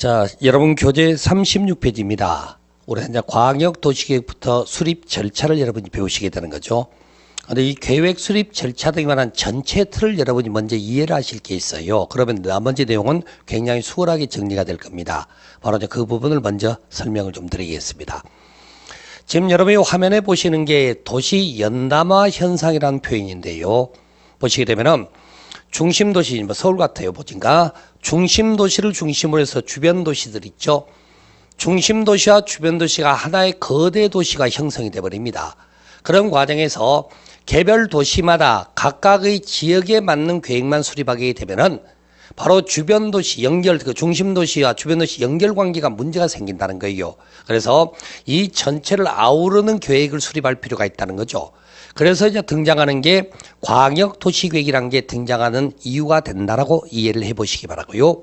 자, 여러분 교재 36페이지입니다. 올해 이제 광역 도시계획부터 수립 절차를 여러분이 배우시게 되는 거죠. 근데 이 계획 수립 절차 등에 관한 전체 틀을 여러분이 먼저 이해를 하실 게 있어요. 그러면 나머지 내용은 굉장히 수월하게 정리가 될 겁니다. 바로 이제 그 부분을 먼저 설명을 좀 드리겠습니다. 지금 여러분이 화면에 보시는 게 도시 연담화 현상이라는 표현인데요. 보시게 되면은 중심 도시, 뭐 서울 같아요. 보니까 중심 도시를 중심으로 해서 주변 도시들 있죠. 중심 도시와 주변 도시가 하나의 거대 도시가 형성이 돼 버립니다. 그런 과정에서 개별 도시마다 각각의 지역에 맞는 계획만 수립하게 되면은 바로 주변 도시 연결 그 중심 도시와 주변 도시 연결 관계가 문제가 생긴다는 거예요. 그래서 이 전체를 아우르는 계획을 수립할 필요가 있다는 거죠. 그래서 이제 등장하는 게 광역 도시 계획이라는 게 등장하는 이유가 된다라고 이해를 해 보시기 바라고요.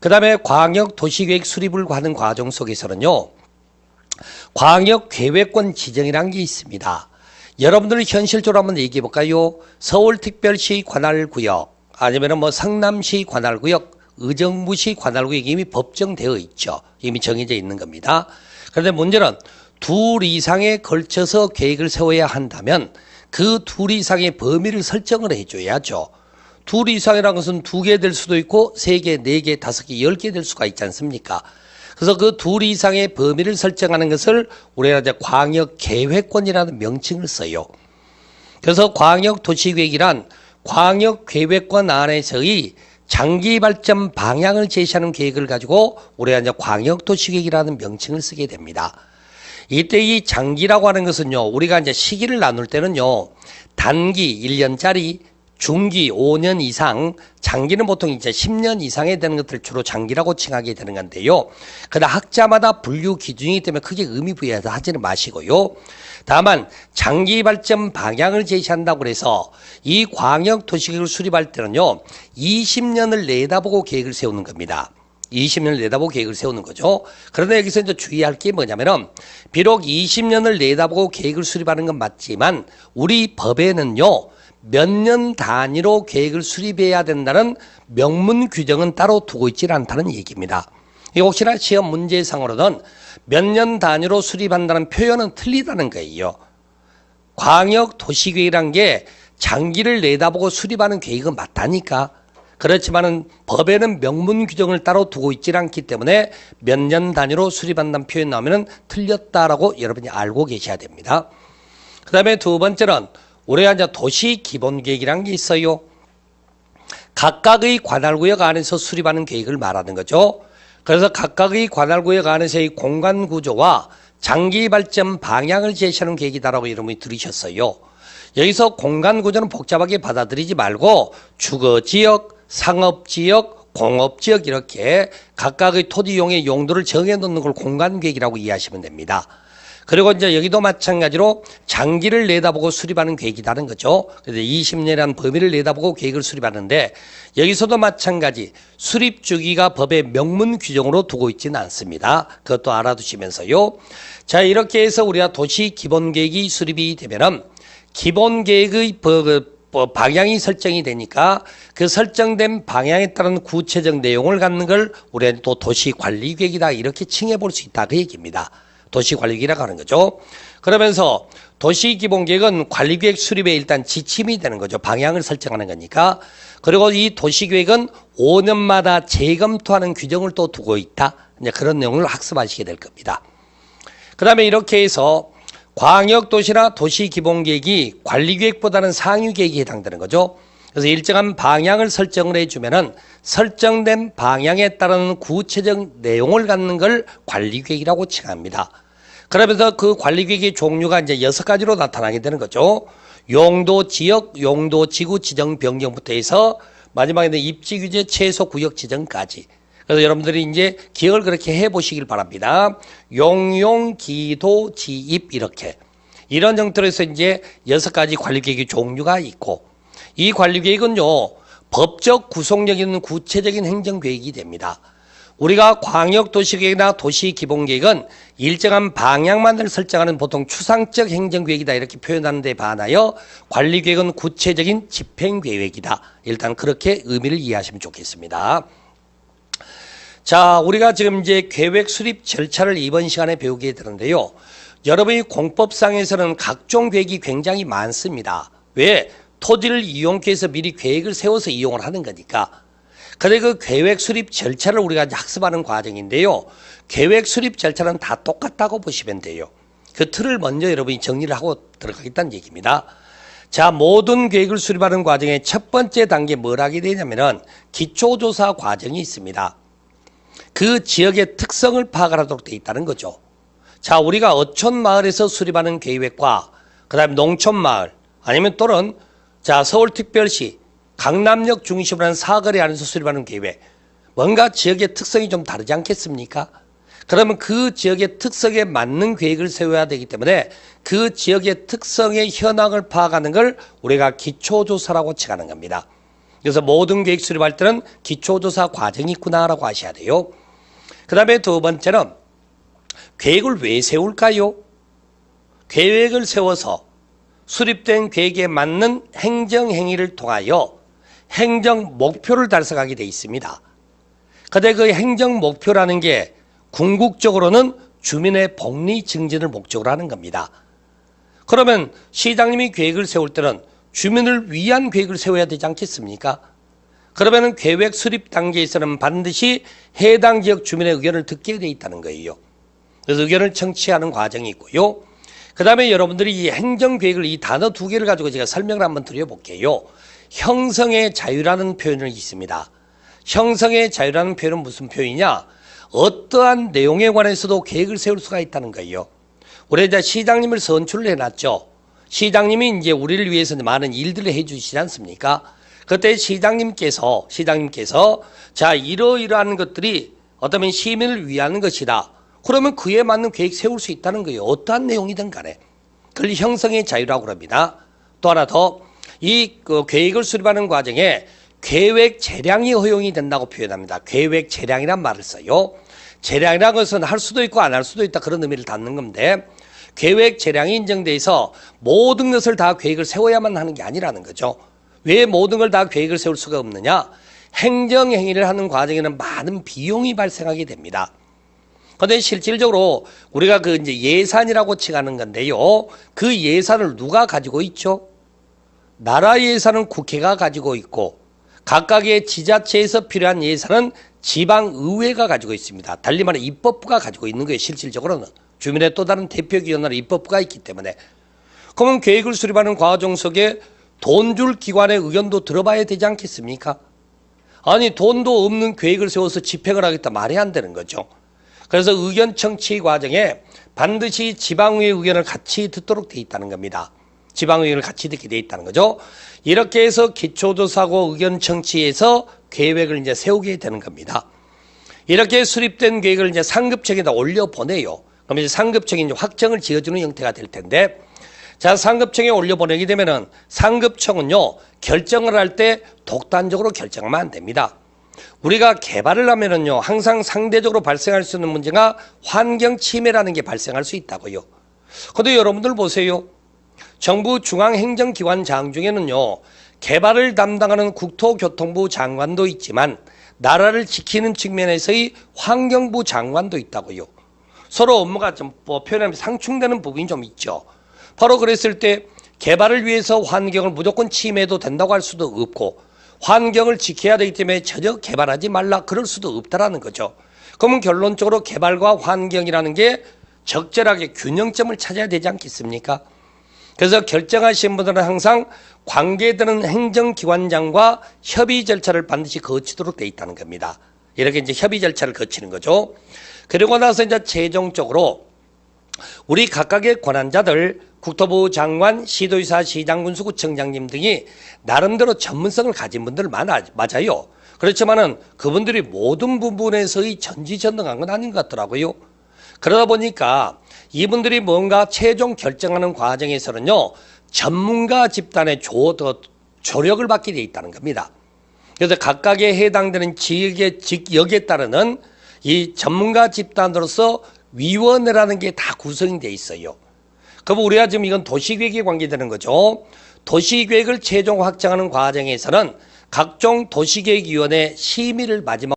그 다음에 광역 도시 계획 수립을 하는 과정 속에서는요. 광역 계획권 지정이라는 게 있습니다. 여러분들은 현실적으로 한번 얘기해 볼까요? 서울특별시 관할구역 아니면은 뭐 성남시 관할구역, 의정부시 관할구역이 이미 법정되어 있죠. 이미 정해져 있는 겁니다. 그런데 문제는 둘 이상에 걸쳐서 계획을 세워야 한다면 그 둘 이상의 범위를 설정을 해줘야죠. 둘 이상이라는 것은 두 개 될 수도 있고 세 개, 네 개, 다섯 개, 열 개 될 수가 있지 않습니까? 그래서 그 둘 이상의 범위를 설정하는 것을 우리가 이제 광역 계획권이라는 명칭을 써요. 그래서 광역 도시계획이란 광역 계획권 안에서의 장기 발전 방향을 제시하는 계획을 가지고 우리가 이제 광역 도시계획이라는 명칭을 쓰게 됩니다. 이때 이 장기라고 하는 것은요, 우리가 이제 시기를 나눌 때는요, 단기 1년짜리, 중기 5년 이상, 장기는 보통 이제 10년 이상에 되는 것들을 주로 장기라고 칭하게 되는 건데요. 그러나 학자마다 분류 기준이기 때문에 크게 의미 부여해서 하지는 마시고요. 다만 장기 발전 방향을 제시한다고 해서 이 광역 도시계획을 수립할 때는요, 20년을 내다보고 계획을 세우는 겁니다. 20년을 내다보고 계획을 세우는 거죠. 그런데 여기서 이제 주의할 게 뭐냐면은 비록 20년을 내다보고 계획을 수립하는 건 맞지만 우리 법에는요. 몇 년 단위로 계획을 수립해야 된다는 명문 규정은 따로 두고 있지 않다는 얘기입니다. 이 혹시나 시험 문제상으로는 몇 년 단위로 수립한다는 표현은 틀리다는 거예요. 광역 도시계획이란 게 장기를 내다보고 수립하는 계획은 맞다니까. 그렇지만은 법에는 명문 규정을 따로 두고 있지 않기 때문에 몇 년 단위로 수립한다는 표현 나오면은 틀렸다라고 여러분이 알고 계셔야 됩니다. 그 다음에 두 번째는 우리가 이제 도시 기본 계획이라는 게 있어요. 각각의 관할구역 안에서 수립하는 계획을 말하는 거죠. 그래서 각각의 관할구역 안에서의 공간 구조와 장기 발전 방향을 제시하는 계획이다라고 여러분이 들으셨어요. 여기서 공간 구조는 복잡하게 받아들이지 말고 주거 지역, 상업 지역, 공업 지역 이렇게 각각의 토지용의 용도를 정해 놓는 걸 공간 계획이라고 이해하시면 됩니다. 그리고 이제 여기도 마찬가지로 장기를 내다보고 수립하는 계획이라는 거죠. 그래서 20년이라는 범위를 내다보고 계획을 수립하는데 여기서도 마찬가지 수립 주기가 법의 명문 규정으로 두고 있지는 않습니다. 그것도 알아두시면서요. 자, 이렇게 해서 우리가 도시 기본 계획이 수립이 되면은 기본 계획의 방향이 설정이 되니까 그 설정된 방향에 따른 구체적 내용을 갖는 걸 우리가 또 도시 관리 계획이다 이렇게 칭해 볼 수 있다 그 얘기입니다. 도시관리계획이라고 하는 거죠. 그러면서 도시기본계획은 관리계획 수립에 일단 지침이 되는 거죠. 방향을 설정하는 거니까. 그리고 이 도시계획은 5년마다 재검토하는 규정을 또 두고 있다. 이제 그런 내용을 학습하시게 될 겁니다. 그 다음에 이렇게 해서 광역도시나 도시기본계획이 관리계획보다는 상위계획에 해당되는 거죠. 그래서 일정한 방향을 설정을 해주면은 설정된 방향에 따른 구체적 내용을 갖는 걸 관리계획이라고 칭합니다. 그러면서 그 관리계획의 종류가 이제 여섯 가지로 나타나게 되는 거죠. 용도 지역, 용도 지구 지정 변경부터 해서 마지막에는 입지 규제 최소 구역 지정까지. 그래서 여러분들이 이제 기억을 그렇게 해 보시길 바랍니다. 용용, 기도, 지입 이렇게. 이런 형태로 해서 이제 여섯 가지 관리계획의 종류가 있고 이 관리계획은요, 법적 구속력 있는 구체적인 행정계획이 됩니다. 우리가 광역도시계획이나 도시기본계획은 일정한 방향만을 설정하는 보통 추상적 행정계획이다 이렇게 표현하는 데 반하여 관리계획은 구체적인 집행계획이다. 일단 그렇게 의미를 이해하시면 좋겠습니다. 자, 우리가 지금 이제 계획 수립 절차를 이번 시간에 배우게 되는데요. 여러분이 공법상에서는 각종 계획이 굉장히 많습니다. 왜? 토지를 이용하기 위해서 미리 계획을 세워서 이용을 하는 거니까. 근데 그 계획 수립 절차를 우리가 학습하는 과정인데요. 계획 수립 절차는 다 똑같다고 보시면 돼요. 그 틀을 먼저 여러분이 정리를 하고 들어가겠다는 얘기입니다. 자, 모든 계획을 수립하는 과정의 첫 번째 단계 뭘 하게 되냐면은 기초조사 과정이 있습니다. 그 지역의 특성을 파악하도록 되어 있다는 거죠. 자, 우리가 어촌 마을에서 수립하는 계획과 그다음에 농촌 마을 아니면 또는 자, 서울특별시 강남역 중심으로 한 사거리 안에서 수립하는 계획 뭔가 지역의 특성이 좀 다르지 않겠습니까? 그러면 그 지역의 특성에 맞는 계획을 세워야 되기 때문에 그 지역의 특성의 현황을 파악하는 걸 우리가 기초조사라고 칭하는 겁니다. 그래서 모든 계획 수립할 때는 기초조사 과정이 있구나라고 아셔야 돼요. 그 다음에 두 번째는 계획을 왜 세울까요? 계획을 세워서 수립된 계획에 맞는 행정 행위를 통하여 행정 목표를 달성하게 돼 있습니다. 근데 그 행정 목표라는 게 궁극적으로는 주민의 복리 증진을 목적으로 하는 겁니다. 그러면 시장님이 계획을 세울 때는 주민을 위한 계획을 세워야 되지 않겠습니까? 그러면은 계획 수립 단계에서는 반드시 해당 지역 주민의 의견을 듣게 돼 있다는 거예요. 그래서 의견을 청취하는 과정이 있고요. 그 다음에 여러분들이 이 행정계획을 이 단어 두 개를 가지고 제가 설명을 한번 드려볼게요. 형성의 자유라는 표현이 있습니다. 형성의 자유라는 표현은 무슨 표현이냐? 어떠한 내용에 관해서도 계획을 세울 수가 있다는 거예요. 우리 이제 시장님을 선출을 해놨죠. 시장님이 이제 우리를 위해서 많은 일들을 해주시지 않습니까? 그때 시장님께서 시장님께서 자 이러이러한 것들이 어쩌면 시민을 위한 것이다. 그러면 그에 맞는 계획 세울 수 있다는 거예요. 어떠한 내용이든 간에. 그걸 형성의 자유라고 그럽니다. 또 하나 더, 이 그 계획을 수립하는 과정에 계획 재량이 허용이 된다고 표현합니다. 계획 재량이란 말을 써요. 재량이라는 것은 할 수도 있고 안 할 수도 있다 그런 의미를 담는 건데 계획 재량이 인정돼 있어 모든 것을 다 계획을 세워야만 하는 게 아니라는 거죠. 왜 모든 걸 다 계획을 세울 수가 없느냐? 행정 행위를 하는 과정에는 많은 비용이 발생하게 됩니다. 그런데 실질적으로 우리가 그 이제 예산이라고 칭하는 건데요. 그 예산을 누가 가지고 있죠? 나라 예산은 국회가 가지고 있고 각각의 지자체에서 필요한 예산은 지방 의회가 가지고 있습니다. 달리 말해 입법부가 가지고 있는 거예요. 실질적으로는 주민의 또 다른 대표 기관으로 입법부가 있기 때문에 그러면 계획을 수립하는 과정 속에 돈 줄 기관의 의견도 들어봐야 되지 않겠습니까? 아니 돈도 없는 계획을 세워서 집행을 하겠다 말이 안 되는 거죠. 그래서 의견 청취 과정에 반드시 지방의회 의견을 같이 듣도록 돼 있다는 겁니다. 지방의회를 같이 듣게 돼 있다는 거죠. 이렇게 해서 기초조사고 의견 청취해서 계획을 이제 세우게 되는 겁니다. 이렇게 수립된 계획을 이제 상급청에다 올려 보내요. 그럼 이제 상급청이 확정을 지어주는 형태가 될 텐데, 자 상급청에 올려 보내게 되면은 상급청은요 결정을 할 때 독단적으로 결정하면 안 됩니다. 우리가 개발을 하면은요 항상 상대적으로 발생할 수 있는 문제가 환경 침해라는 게 발생할 수 있다고요. 근데 여러분들 보세요. 정부 중앙행정기관 장 중에는요 개발을 담당하는 국토교통부 장관도 있지만 나라를 지키는 측면에서의 환경부 장관도 있다고요. 서로 업무가 좀 뭐 표현하면 상충되는 부분이 좀 있죠. 바로 그랬을 때 개발을 위해서 환경을 무조건 침해도 된다고 할 수도 없고 환경을 지켜야 되기 때문에 전혀 개발하지 말라 그럴 수도 없다라는 거죠. 그러면 결론적으로 개발과 환경이라는 게 적절하게 균형점을 찾아야 되지 않겠습니까? 그래서 결정하신 분들은 항상 관계되는 행정기관장과 협의 절차를 반드시 거치도록 돼 있다는 겁니다. 이렇게 이제 협의 절차를 거치는 거죠. 그리고 나서 이제 최종적으로 우리 각각의 권한자들 국토부 장관, 시도의사, 시장군수구청장님 등이 나름대로 전문성을 가진 분들 많아 맞아요. 그렇지만은 그분들이 모든 부분에서의 전지전능한 건 아닌 것 같더라고요. 그러다 보니까 이분들이 뭔가 최종 결정하는 과정에서는요 전문가 집단의 조, 더 조력을 받게 돼 있다는 겁니다. 그래서 각각에 해당되는 지역의 직역에 따르는 이 전문가 집단으로서 위원회라는 게 다 구성이 돼 있어요. 그럼 우리가 지금 이건 도시계획에 관계되는 거죠. 도시계획을 최종 확정하는 과정에서는 각종 도시계획위원회 심의를 마지막